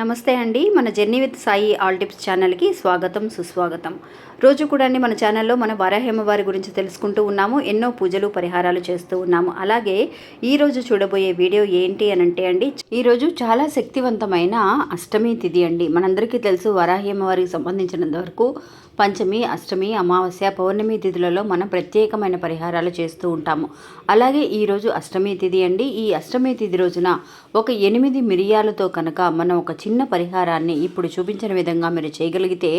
నమస్తే అండి. మన journey with Sai all tips ఛానల్కి స్వాగతం సుస్వాగతం. రోజు కూడా అండి మన ఛానల్లో మన వారాహేమవారి గురించి తెలుసుకుంటూ ఉన్నాము ఎన్నో పూజలు పరిహారాలు చేస్తూ ఉన్నాము. అలాగే ఈరోజు చూడబోయే వీడియో ఏంటి అని అంటే అండి ఈరోజు చాలా శక్తివంతమైన అష్టమి తిథి అండి. మనందరికీ తెలుసు వారాహేమవారికి సంబంధించినంత వరకు పంచమి అష్టమి అమావాస్య పౌర్ణమి తిథులలో మనం ప్రత్యేకమైన పరిహారాలు చేస్తూ ఉంటాము. అలాగే ఈరోజు అష్టమి తిథి అండి. ఈ అష్టమి తిథి రోజున ఒక ఎనిమిది మిరియాలతో కనుక మనం ఒక చిన్న పరిహారాన్ని ఇప్పుడు చూపించిన విధంగా మీరు చేయగలిగితే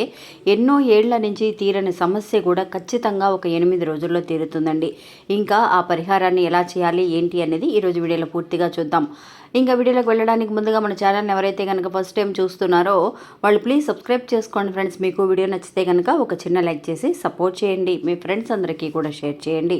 ఎన్నో ఏళ్ళ నుంచి తీరని సమస్య కూడా ఖచ్చితంగా ఒక ఎనిమిది రోజుల్లో తీరుతుందండి. ఇంకా ఆ పరిహారాన్ని ఎలా చేయాలి ఏంటి అనేది ఈరోజు వీడియోలో పూర్తిగా చూద్దాం. ఇంకా వీడియోలోకి వెళ్ళడానికి ముందుగా మన ఛానల్ని ఎవరైతే కనుక ఫస్ట్ టైం చూస్తున్నారో వాళ్ళు ప్లీజ్ సబ్స్క్రైబ్ చేసుకోండి ఫ్రెండ్స్. మీకు వీడియో నచ్చితే కనుక ఒక చిన్న లైక్ చేసి సపోర్ట్ చేయండి. మీ ఫ్రెండ్స్ అందరికీ కూడా షేర్ చేయండి.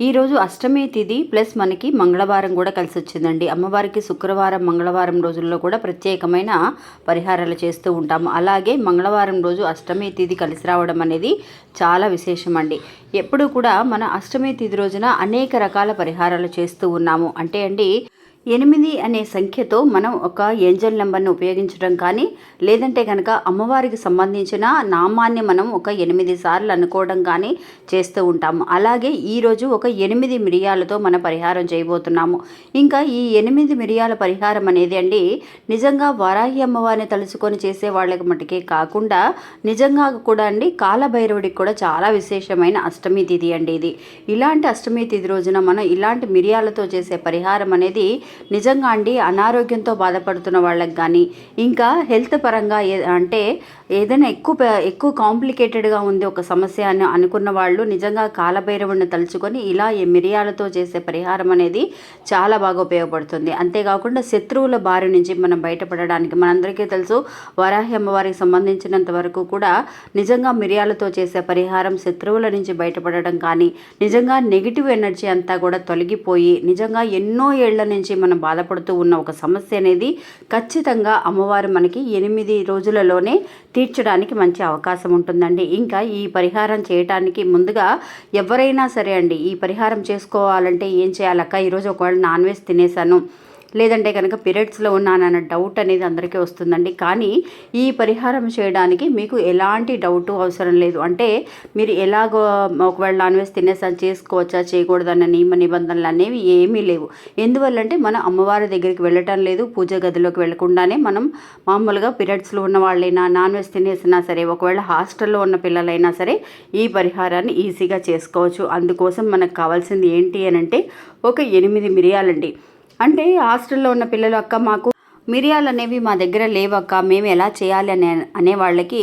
ఈరోజు అష్టమి తిథి ప్లస్ మనకి మంగళవారం కూడా కలిసి వచ్చిందండి. అమ్మవారికి శుక్రవారం మంగళవారం రోజుల్లో కూడా ప్రత్యేకమైన పరిహారాలు చేస్తూ ఉంటాము. అలాగే మంగళవారం రోజు అష్టమి తిథి కలిసి రావడం అనేది చాలా విశేషం అండి ఎప్పుడు కూడా మన అష్టమి తిథి రోజున అనేక రకాల పరిహారాలు చేస్తూ ఉన్నాము. అంటే అండి ఎనిమిది అనే సంఖ్యతో మనం ఒక ఏంజల్ నెంబర్ని ఉపయోగించడం కానీ లేదంటే కనుక అమ్మవారికి సంబంధించిన నామాన్ని మనం ఒక ఎనిమిది సార్లు అనుకోవడం కానీ చేస్తూ ఉంటాము. అలాగే ఈరోజు ఒక ఎనిమిది మిరియాలతో మన పరిహారం చేయబోతున్నాము. ఇంకా ఈ ఎనిమిది మిరియాల పరిహారం అనేది అండి నిజంగా వారాహి అమ్మవారిని తలుచుకొని చేసే వాళ్ళకి మటుకే కాకుండా నిజంగా కూడా అండి కాలభైరవుడికి కూడా చాలా విశేషమైన అష్టమి తిథి అండి ఇది. ఇలాంటి అష్టమి తిథి రోజున మనం ఇలాంటి మిరియాలతో చేసే పరిహారం అనేది నిజంగా అండి అనారోగ్యంతో బాధపడుతున్న వాళ్ళకి కానీ ఇంకా హెల్త్ పరంగా ఏ- అంటే ఏదైనా ఎక్కువ ఎక్కువ కాంప్లికేటెడ్గా ఉంది ఒక సమస్య అని అనుకున్న వాళ్ళు నిజంగా కాలభైరవుడిని తలుచుకొని ఇలా ఈ మిరియాలతో చేసే పరిహారం అనేది చాలా బాగా ఉపయోగపడుతుంది. అంతేకాకుండా శత్రువుల బారి నుంచి మనం బయటపడడానికి మనందరికీ తెలుసు వరాహి అమ్మవారికి సంబంధించినంత వరకు కూడా నిజంగా మిరియాలతో చేసే పరిహారం శత్రువుల నుంచి బయటపడడం కానీ నిజంగా నెగిటివ్ ఎనర్జీ అంతా కూడా తొలగిపోయి నిజంగా ఎన్నో ఏళ్ళ నుంచి మనం బాధపడుతూ ఉన్న ఒక సమస్య అనేది ఖచ్చితంగా అమ్మవారు మనకి ఎనిమిది రోజులలోనే తీర్చడానికి మంచి అవకాశం ఉంటుందండి. ఇంకా ఈ పరిహారం చేయటానికి ముందుగా ఎవరైనా సరే అండి ఈ పరిహారం చేసుకోవాలంటే ఏం చేయాలక్క? ఈరోజు ఒకవేళ నాన్ వెజ్ తినేసాను లేదంటే కనుక పీరియడ్స్లో ఉన్నానన్న డౌట్ అనేది అందరికీ వస్తుందండి. కానీ ఈ పరిహారం చేయడానికి మీకు ఎలాంటి డౌట్ అవసరం లేదు. అంటే మీరు ఎలాగో ఒకవేళ నాన్ వెజ్ తినేసా చేసుకోవచ్చా చేయకూడదన్న నియమ నిబంధనలు అనేవి ఏమీ లేవు. ఎందువల్లంటే మనం అమ్మవారి దగ్గరికి వెళ్ళటం లేదు. పూజ గదిలోకి వెళ్ళకుండానే మనం మామూలుగా పీరియడ్స్లో ఉన్న వాళ్ళైనా నాన్ వెజ్ తినేసినా సరే ఒకవేళ హాస్టల్లో ఉన్న పిల్లలైనా సరే ఈ పరిహారాన్ని ఈజీగా చేసుకోవచ్చు. అందుకోసం మనకు కావాల్సింది ఏంటి అని అంటే ఒక ఎనిమిది మిరియాలండి. అంటే హాస్టల్లో ఉన్న పిల్లలు అక్క మాకు మిరియాలు అనేవి మా దగ్గర లేవక్క మేము ఎలా చేయాలి అనే అనే వాళ్ళకి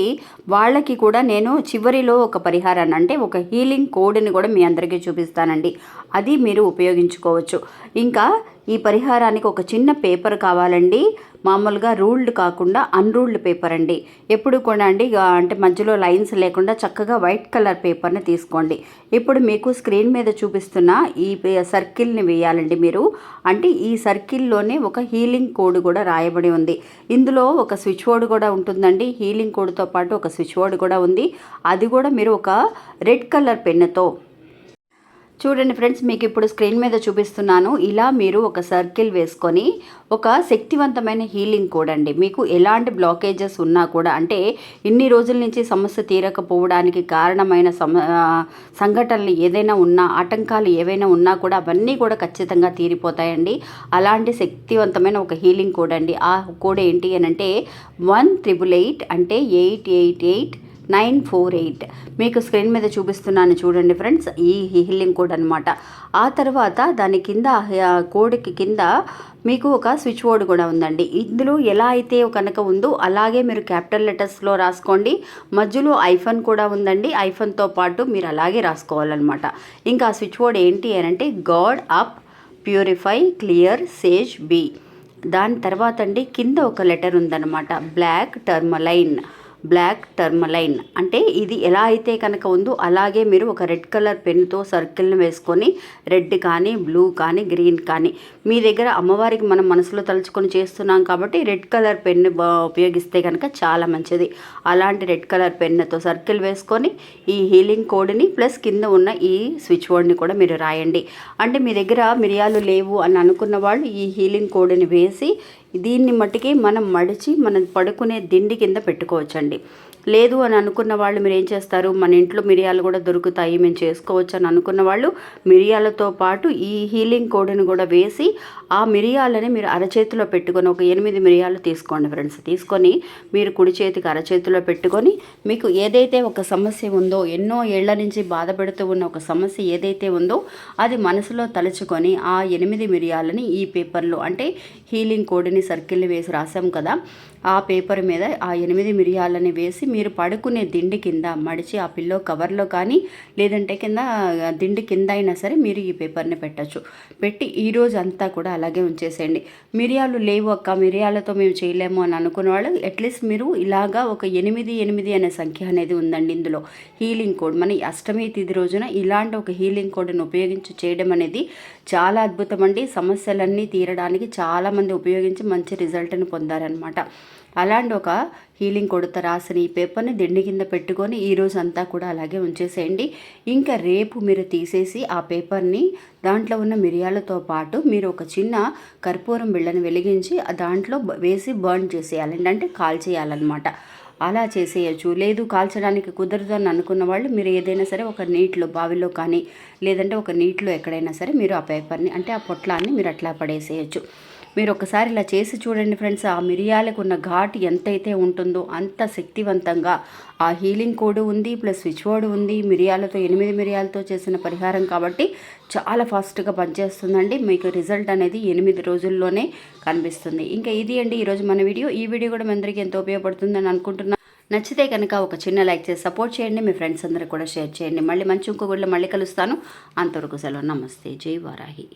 వాళ్ళకి కూడా నేను చివరిలో ఒక పరిహారాన్ని అంటే ఒక హీలింగ్ కోడ్ని కూడా మీ అందరికీ చూపిస్తానండి. అది మీరు ఉపయోగించుకోవచ్చు. ఇంకా ఈ పరిహారానికి ఒక చిన్న పేపర్ కావాలండి. మామూలుగా రూల్డ్ కాకుండా అన్రూల్డ్ పేపర్ అండి. ఎప్పుడు కూడా అండి అంటే మధ్యలో లైన్స్ లేకుండా చక్కగా వైట్ కలర్ పేపర్ని తీసుకోండి. ఇప్పుడు మీకు స్క్రీన్ మీద చూపిస్తున్న ఈ సర్కిల్ని వేయాలండి మీరు. అంటే ఈ సర్కిల్లోనే ఒక హీలింగ్ కోడ్ కూడా రాయబడి ఉంది. ఇందులో ఒక స్విచ్ బోర్డ్ కూడా ఉంటుందండి. హీలింగ్ కోడ్తో పాటు ఒక స్విచ్ బోర్డ్ కూడా ఉంది. అది కూడా మీరు ఒక రెడ్ కలర్ పెన్నుతో చూడండి ఫ్రెండ్స్ మీకు ఇప్పుడు స్క్రీన్ మీద చూపిస్తున్నాను. ఇలా మీరు ఒక సర్కిల్ వేసుకొని ఒక శక్తివంతమైన హీలింగ్ కూడా అండి. మీకు ఎలాంటి బ్లాకేజెస్ ఉన్నా కూడా అంటే ఇన్ని రోజుల నుంచి సమస్య తీరకపోవడానికి కారణమైన సమ సంఘటనలు ఏదైనా ఉన్నా ఆటంకాలు ఏవైనా ఉన్నా కూడా అవన్నీ కూడా ఖచ్చితంగా తీరిపోతాయండి. అలాంటి శక్తివంతమైన ఒక హీలింగ్ కోడ్ అండి. ఆ కోడ్ ఏంటి అని అంటే వన్ త్రిబుల్ ఎయిట్ అంటే eight eight eight nine four eight. మీకు స్క్రీన్ మీద చూపిస్తున్నాను చూడండి ఫ్రెండ్స్ ఈ హీలింగ్ కోడ్ అనమాట ఆ తర్వాత దాని కింద ఆ కోడ్కి కింద మీకు ఒక స్విచ్ బోర్డ్ కూడా ఉందండి. ఇందులో ఎలా అయితే కనుక ఉందో అలాగే మీరు క్యాపిటల్ లెటర్స్లో రాసుకోండి. మధ్యలో ఐఫోన్ కూడా ఉందండి. ఐఫోన్తో పాటు మీరు అలాగే రాసుకోవాలన్నమాట. ఇంకా స్విచ్ బోర్డ్ ఏంటి అని అంటే god up purify clear sage B. దాని తర్వాత అండి కింద ఒక లెటర్ ఉందన్నమాట. Black tourmaline black tourmaline. అంటే ఇది ఎలా అయితే కనుక ఉందో అలాగే మీరు ఒక రెడ్ కలర్ పెన్తో సర్కిల్ని వేసుకొని రెడ్ కానీ బ్లూ కానీ గ్రీన్ కానీ మీ దగ్గర అమ్మవారికి మనం మనసులో తలుచుకొని చేస్తున్నాం కాబట్టి రెడ్ కలర్ పెన్ ఉపయోగిస్తే కనుక చాలా మంచిది. అలాంటి రెడ్ కలర్ పెన్నుతో సర్కిల్ వేసుకొని ఈ హీలింగ్ కోడ్ని ప్లస్ కింద ఉన్న ఈ స్విచ్ బోర్డ్ని కూడా మీరు రాయండి. అంటే మీ దగ్గర మిరియాలు లేవు అని అనుకున్న వాళ్ళు ఈ హీలింగ్ కోడ్ని వేసి దీన్ని మట్టుకి మనం మడిచి మనం పడుకునే దిండి కింద పెట్టుకోవచ్చండి. లేదు అని అనుకున్న వాళ్ళు మీరు ఏం చేస్తారు? మన ఇంట్లో మిరియాలు కూడా దొరుకుతాయి మేము చేసుకోవచ్చు అని అనుకున్న వాళ్ళు మిరియాలతో పాటు ఈ హీలింగ్ కోడ్ని కూడా వేసి ఆ మిరియాలని మీరు అరచేతిలో పెట్టుకొని ఒక ఎనిమిది మిరియాలు తీసుకోండి ఫ్రెండ్స్. తీసుకొని మీరు కుడి చేతికి అరచేతిలో పెట్టుకొని మీకు ఏదైతే ఒక సమస్య ఉందో ఎన్నో ఏళ్ళ నుంచి బాధపడుతూ ఉన్న ఒక సమస్య ఏదైతే ఉందో అది మనసులో తలుచుకొని ఆ ఎనిమిది మిరియాలని ఈ పేపర్లో అంటే హీలింగ్ కోడ్ని సర్కిల్ వేసి రాసాం కదా ఆ పేపర్ మీద ఆ ఎనిమిది మిరియాలని వేసి మీరు పడుకునే దిండి కింద మడిచి ఆ పిల్లో కవర్లో కానీ లేదంటే కింద దిండి కింద అయినా సరే మీరు ఈ పేపర్ని పెట్టచ్చు. పెట్టి ఈ రోజు అంతా కూడా అలాగే ఉంచేసేయండి. మిరియాలు లేవు అక్క మిరియాలతో మేము చేయలేము అని అనుకున్న వాళ్ళు అట్లీస్ట్ మీరు ఇలాగా ఒక ఎనిమిది ఎనిమిది అనే సంఖ్య అనేది ఉందండి ఇందులో. Healing code. మన అష్టమి తిథి రోజున ఇలాంటి ఒక హీలింగ్ కోడ్ని ఉపయోగించి చేయడం అనేది చాలా అద్భుతం అండి. సమస్యలన్నీ తీరడానికి చాలామంది ఉపయోగించి మంచి రిజల్ట్ని పొందారనమాట అలాంటి ఒక హీలింగ్ కొడుత రాసిన ఈ పేపర్ని దిండి కింద పెట్టుకొని ఈ రోజు అంతా కూడా అలాగే ఉంచేసేయండి. ఇంకా రేపు మీరు తీసేసి ఆ పేపర్ని దాంట్లో ఉన్న మిరియాలతో పాటు మీరు ఒక చిన్న కర్పూరం బిళ్ళని వెలిగించి దాంట్లో వేసి బర్న్ చేసేయాలండి. అంటే కాల్చేయాలన్నమాట అలా చేసేయచ్చు. లేదు కాల్చడానికి కుదరదు అని అనుకున్న వాళ్ళు మీరు ఏదైనా సరే ఒక నీటిలో బావిలో కానీ లేదంటే ఒక నీటిలో ఎక్కడైనా సరే మీరు ఆ పేపర్ని అంటే ఆ పొట్లాన్ని మీరు అట్లా పడేసేయచ్చు. మీరు ఒకసారి ఇలా చేసి చూడండి ఫ్రెండ్స్. ఆ మిరియాలకు ఉన్న ఘాటు ఎంతైతే ఉంటుందో అంత శక్తివంతంగా ఆ హీలింగ్ కోడ్ ఉంది ప్లస్ స్విచ్ బోర్డ్ ఉంది. మిరియాలతో ఎనిమిది మిరియాలతో చేసిన పరిహారం కాబట్టి చాలా ఫాస్ట్గా పనిచేస్తుందండి. మీకు రిజల్ట్ అనేది ఎనిమిది రోజుల్లోనే కనిపిస్తుంది. ఇంకా ఇది అండి ఈరోజు మన వీడియో. ఈ వీడియో కూడా మీ అందరికీ ఎంతో ఉపయోగపడుతుందని అనుకుంటున్నాను నచ్చితే కనుక ఒక చిన్న లైక్ చేసి సపోర్ట్ చేయండి. మీ ఫ్రెండ్స్ అందరికి కూడా షేర్ చేయండి. మళ్ళీ మంచి ఇంకో గుడిలో మళ్ళీ కలుస్తాను. అంతవరకు సెలవు. నమస్తే. జై వారాహి.